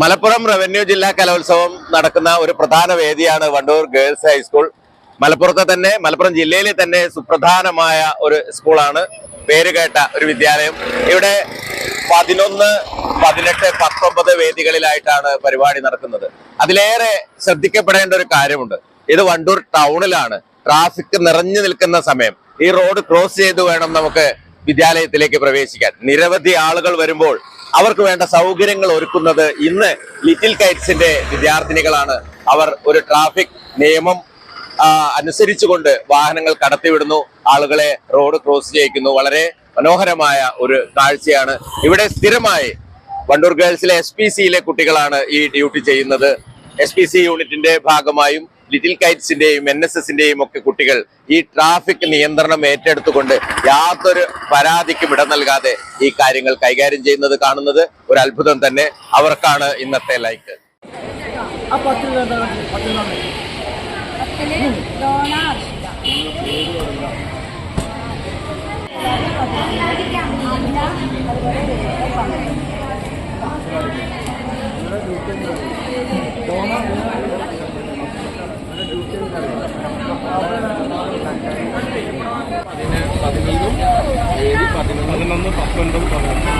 Malappuram revenue ജില്ലാ കലോത്സവം നടക്കുന്ന ഒരു പ്രധാന വേദിയാണ് വണ്ടൂർ ഗേൾസ് ഹൈസ്കൂൾ. മലപ്പുറത്തെ തന്നെ മലപ്പുറം ജില്ലയിലെ തന്നെ സുപ്രധാനമായ ഒരു സ്കൂളാണ്. പേരുകേട്ട ഒരു വിദ്യാലയം. ഇവിടെ പതിനൊന്ന് പതിനെട്ട് പത്തൊമ്പത് വേദികളിലായിട്ടാണ് പരിപാടി നടക്കുന്നത്. അതിലേറെ ശ്രദ്ധിക്കപ്പെടേണ്ട ഒരു കാര്യമുണ്ട്. ഇത് വണ്ടൂർ ടൗണിലാണ്. ട്രാഫിക് നിറഞ്ഞു നിൽക്കുന്ന സമയം. ഈ റോഡ് ക്രോസ് ചെയ്ത് വേണം നമുക്ക് വിദ്യാലയത്തിലേക്ക് പ്രവേശിക്കാൻ. നിരവധി ആളുകൾ വരുമ്പോൾ അവർക്ക് വേണ്ട സൗകര്യങ്ങൾ ഒരുക്കുന്നത് ഇന്ന് ലിറ്റിൽ കൈറ്റ്സിന്റെ വിദ്യാർത്ഥിനികളാണ്. അവർ ഒരു ട്രാഫിക് നിയമം അനുസരിച്ചുകൊണ്ട് വാഹനങ്ങൾ കടത്തിവിടുന്നു. ആളുകളെ റോഡ് ക്രോസ് ചെയ്യിക്കുന്നു. വളരെ മനോഹരമായ ഒരു കാഴ്ചയാണ്. ഇവിടെ സ്ഥിരമായി വണ്ടൂർ ഗേൾസിലെ എസ് പി സിയിലെ കുട്ടികളാണ് ഈ ഡ്യൂട്ടി ചെയ്യുന്നത്. എസ് പി സി യൂണിറ്റിന്റെ ഭാഗമായും ലിറ്റിൽ കൈറ്റ്സിന്റെയും എൻ എസ് എസിന്റെയും ഒക്കെ കുട്ടികൾ ഈ ട്രാഫിക് നിയന്ത്രണം ഏറ്റെടുത്തുകൊണ്ട് യാതൊരു പരാതിക്കും ഇടം നൽകാതെ ഈ കാര്യങ്ങൾ കൈകാര്യം ചെയ്യുന്നത് കാണുന്നത് ഒരു അത്ഭുതം തന്നെ. അവർക്കാണ് ഇന്നത്തെ ലൈക്ക് പതിനൊന്നും ഏഴ് പതിനൊന്ന് പതിനൊന്ന് പത്തൊൻപത് പതിനെട്ട്